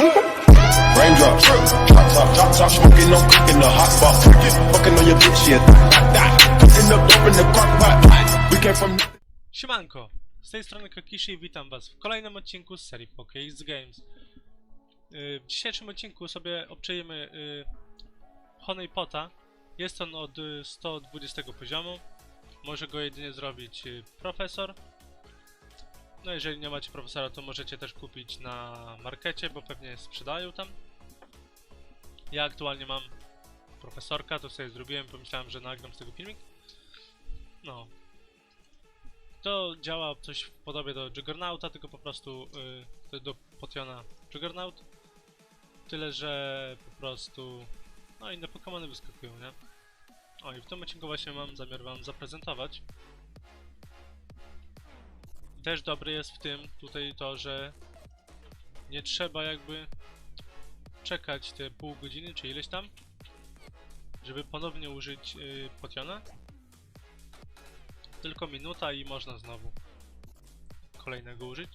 Raindrops, drop top, drop top, smoking, cooking, the hot. Fucking on your bitch, yeah. Up the crock pot. We came from. Siemanko, z tej strony Kokishi i witam was w kolejnym odcinku z serii Pokéx Games. Yy, W dzisiejszym odcinku sobie obczajemy yy, Honey Pota. Jest on od y, 120 poziomu. Może go jedynie zrobić y, profesor. No jeżeli nie macie profesora, to możecie też kupić na markecie, bo pewnie sprzedają tam. Ja aktualnie mam profesorka, to sobie zrobiłem, pomyślałem, że nagram z tego filmik. No, to działa coś w podobie do Juggernauta, tylko po prostu y, do Potiona Juggernaut. Tyle, że po prostu no inne Pokémony wyskakują, nie? O i w tym odcinku właśnie mam zamiar wam zaprezentować. Też dobre jest w tym tutaj to, że nie trzeba jakby czekać te pół godziny czy ileś tam, żeby ponownie użyć y, Potiona. Tylko minuta i można znowu kolejnego użyć.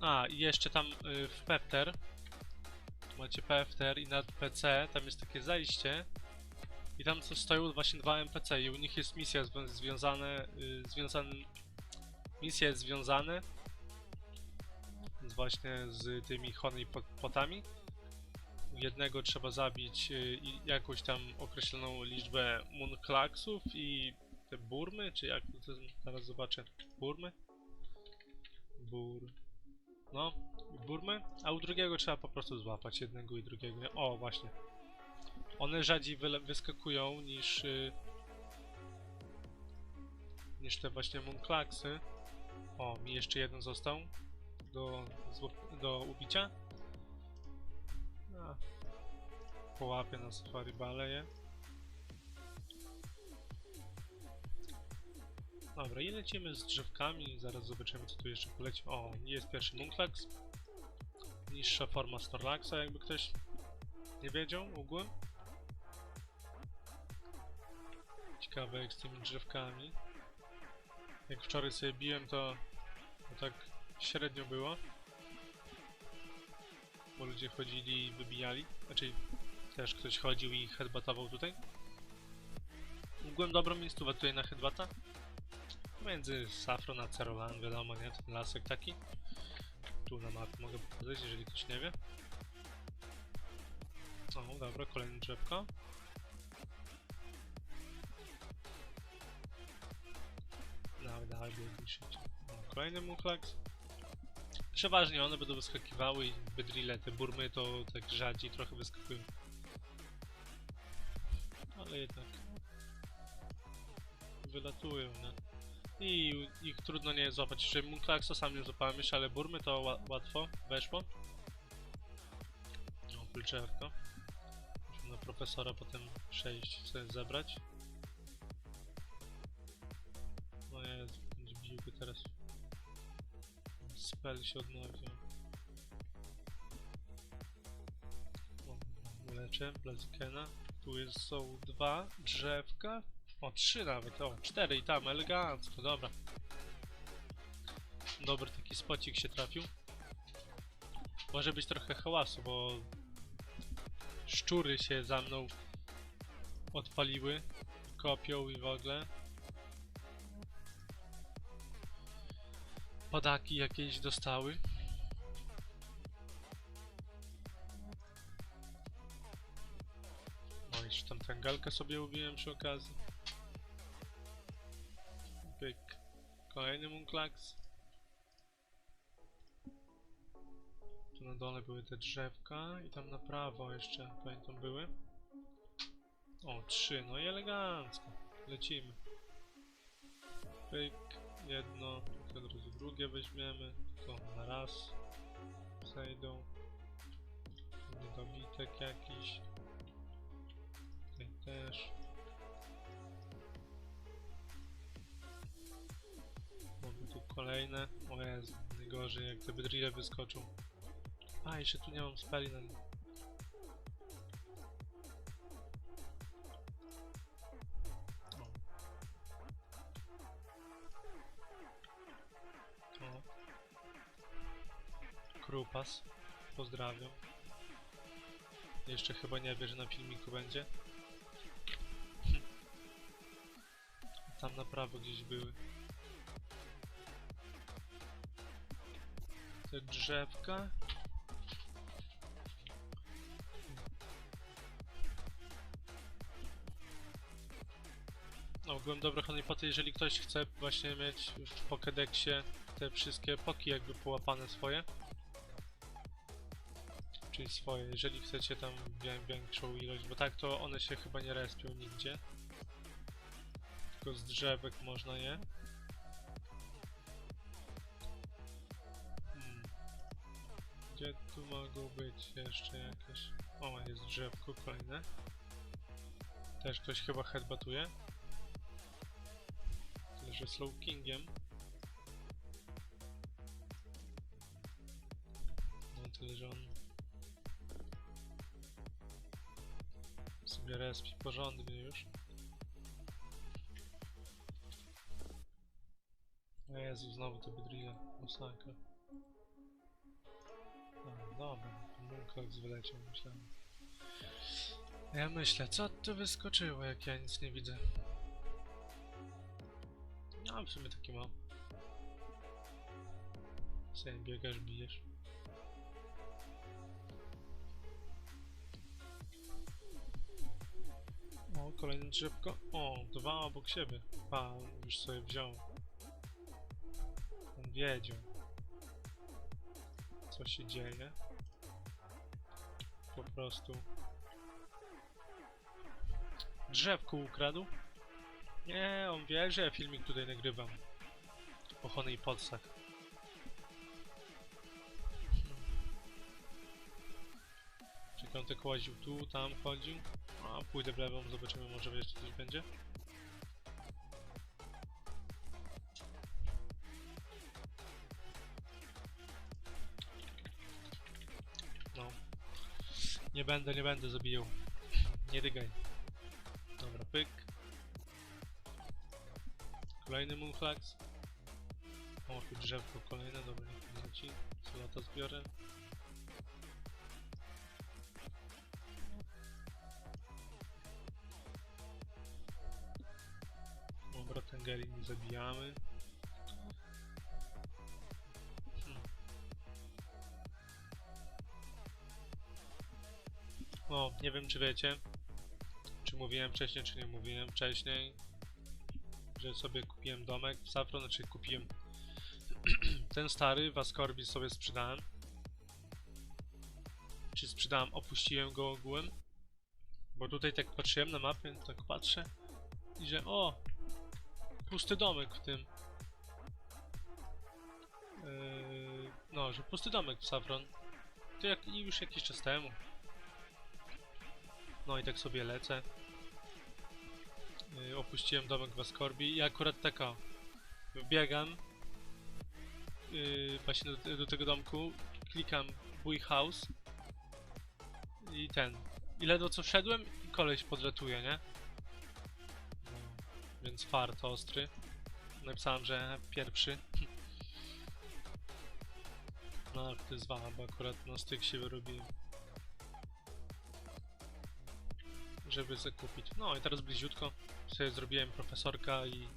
A, i jeszcze tam y, w Pepter macie Pepter i nad PC, tam jest takie zajście i tam co stoją właśnie dwa NPC i u nich jest misja zwią- związane, y, związane misje związane z właśnie z tymi honey pot- potami. Jednego trzeba zabić y, i jakąś tam określoną liczbę Moonklaksów i te burmy, czy jak to zaraz zobaczę. Burmy? Bur. No, burmy. A u drugiego trzeba po prostu złapać jednego i drugiego. O, właśnie. One rzadziej wyskakują niż y, niż te właśnie Moonklaksy. O, mi jeszcze jeden został do, do ubicia. Połapie na safari baleje. Dobra, i lecimy z drzewkami, zaraz zobaczymy co tu jeszcze poleci. O, jest pierwszy Munklax. Niższa forma Snorlaxa, jakby ktoś nie wiedział ogółem. Ciekawe z tymi drzewkami. Jak wczoraj sobie biłem, to, to tak średnio było. Bo ludzie chodzili i wybijali. Znaczy, też ktoś chodził i headbatował tutaj. Ogółem dobrą miejscówę tutaj na headbata. Między Safron a Cerolan, wiadomo, nie? Ten lasek taki. Tu na mapie mogę pokazać, jeżeli ktoś nie wie. O, dobra, kolejne drzewko. Kolejny Muklax. Przeważnie one będą wyskakiwały i bydrile, te burmy to tak rzadziej trochę wyskakują. Ale jednak wylatują, nie? I ich trudno nie złapać. Jeszcze Moonclaxa sam nie złapałem jeszcze, ale burmy to ła łatwo weszło. No, pylczewko. Musimy na profesora potem przejść, sobie zebrać. Teraz. Spell się odnowił. O, Uleczę Blazikena. Tu jest, są dwa drzewka. O, trzy nawet, o, cztery i tam, elegancko, dobra. Dobry taki spocik się trafił. Może być trochę hałasu, bo szczury się za mną odpaliły, kopią i w ogóle. Padaki jakieś dostały. No jeszcze tam tęgalkę sobie ubiłem przy okazji. Pyk. Kolejny Moonklax. Tu na dole były te drzewka i tam na prawo jeszcze, pamiętam, były. O, trzy, no i elegancko. Lecimy. Pyk, jedno, od razu drugie weźmiemy. To na raz. Zejdą. Niedobitek jakiś. Tutaj też. Mamy tu kolejne. O Jezu, najgorzej jak te bydrille wyskoczą. A, jeszcze tu nie mam speli na Krupas. Pozdrawiam. Jeszcze chyba nie wie, że na filmiku będzie. Tam na prawo gdzieś były. Te drzewka. No, ogółem dobre Honey Poty, jeżeli ktoś chce właśnie mieć w Pokédexie te wszystkie poki jakby połapane swoje. Czyli swoje, jeżeli chcecie tam wię- większą ilość, bo tak to one się chyba nie respią nigdzie. Tylko z drzewek można je. Hmm. Gdzie tu mogą być jeszcze jakieś... O, jest drzewko kolejne. Też ktoś chyba headbatuje. Tyle, że Slow Kingiem. No tyle, że on sobie respi porządnie już. Jezu, znowu te bydrile. Masakra. No, dobra, Mooncox wyleciał, myślałem. Ja myślę, co tu wyskoczyło, jak ja nic nie widzę. No, w sumie taki mam. Sobie biegasz, bijesz. Kolejne drzewko. O, dwa obok siebie. Pa, już sobie wziął. On wiedział. Co się dzieje. Po prostu. Drzewko ukradł. Nie, on wie, że ja filmik tutaj nagrywam. O Honey Potsach. Czekam, tak łaził tu, tam chodził. Pójdę w lewą, zobaczymy, może jeszcze coś będzie. No. Nie będę, nie będę zabijał. Nie dygaj. Dobra, pyk. Kolejny Moonflax. O, tu drzewko kolejne, dobra, niech leci. Co ja to zbiorę? Tengeri nie zabijamy. Hmm. O, nie wiem czy wiecie, czy mówiłem wcześniej, czy nie mówiłem wcześniej, że sobie kupiłem domek w Safron, znaczy kupiłem ten stary w Ascorbis sobie sprzedałem. Czy sprzedałem, opuściłem go ogółem. Bo tutaj tak patrzyłem na mapę, tak patrzę i że o, pusty domek w tym. Yy, no, że pusty domek w Safron. To jak, już jakiś czas temu. No i tak sobie lecę. Yy, opuściłem domek w Ascorbi i akurat taka wbiegam yy, właśnie do, do tego domku, klikam Buy House i ten. I ledwo co wszedłem i koleś podratuje, nie? No, więc fart ostry. Napisałem, że pierwszy. No, to jest dwa, bo akurat na styk się wyrobiłem. Żeby zakupić. No i teraz bliziutko sobie zrobiłem profesorka i...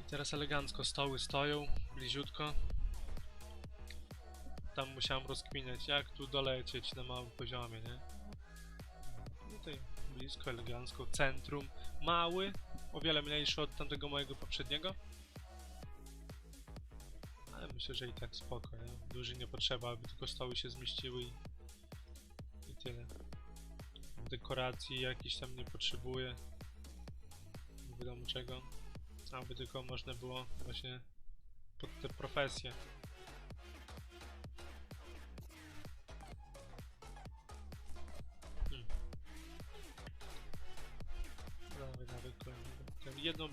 I teraz elegancko stoły stoją, bliziutko. Tam musiałem rozkminiać, jak tu dolecieć na małym poziomie, nie? Tutaj blisko, elegancko, centrum, mały, o wiele mniejszy od tamtego mojego poprzedniego. Ale myślę, że i tak spoko, nie? Duży nie potrzeba, aby tylko stoły się zmieściły i, i tyle. Dekoracji jakiś tam nie potrzebuję. Nie wiadomo czego. Aby tylko można było właśnie pod te profesje.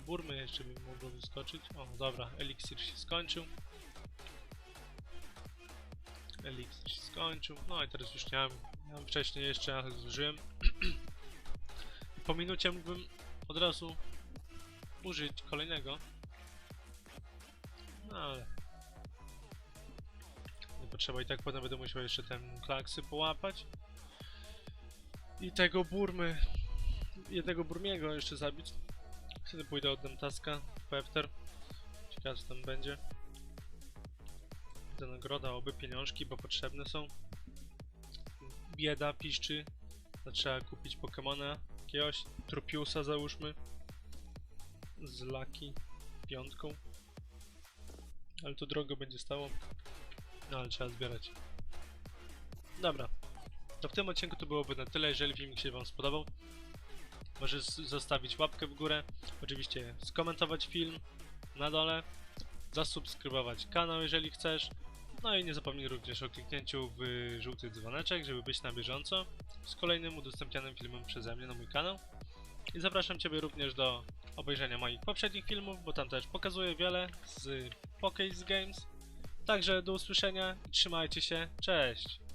Burmę jeszcze by mogło wyskoczyć. O, dobra, eliksir się skończył. Eliksir się skończył. No i teraz już nie mam. Wcześniej jeszcze ale zużyłem. Po minucie mógłbym od razu użyć kolejnego. No ale. potrzeba i tak potem będę musiał jeszcze ten klaksy połapać. I tego burmy, jednego burmiego jeszcze zabić. Wtedy pójdę oddam taska, Pefter. Ciekawe co tam będzie. Za nagroda, oby pieniążki, bo potrzebne są. Bieda piszczy. To trzeba kupić Pokemona jakiegoś. Trupiusa załóżmy. Z Laki piątką. Ale to drogo będzie stało. No ale trzeba zbierać. Dobra. To w tym odcinku to byłoby na tyle. Jeżeli filmik się Wam spodobał, możesz zostawić łapkę w górę. Oczywiście skomentować film na dole. Zasubskrybować kanał, jeżeli chcesz. No i nie zapomnij również o kliknięciu w żółty dzwoneczek, żeby być na bieżąco z kolejnym udostępnianym filmem przeze mnie na mój kanał. I zapraszam Ciebie również do obejrzenia moich poprzednich filmów, bo tam też pokazuję wiele z Pokéz Games. Także do usłyszenia i trzymajcie się. Cześć!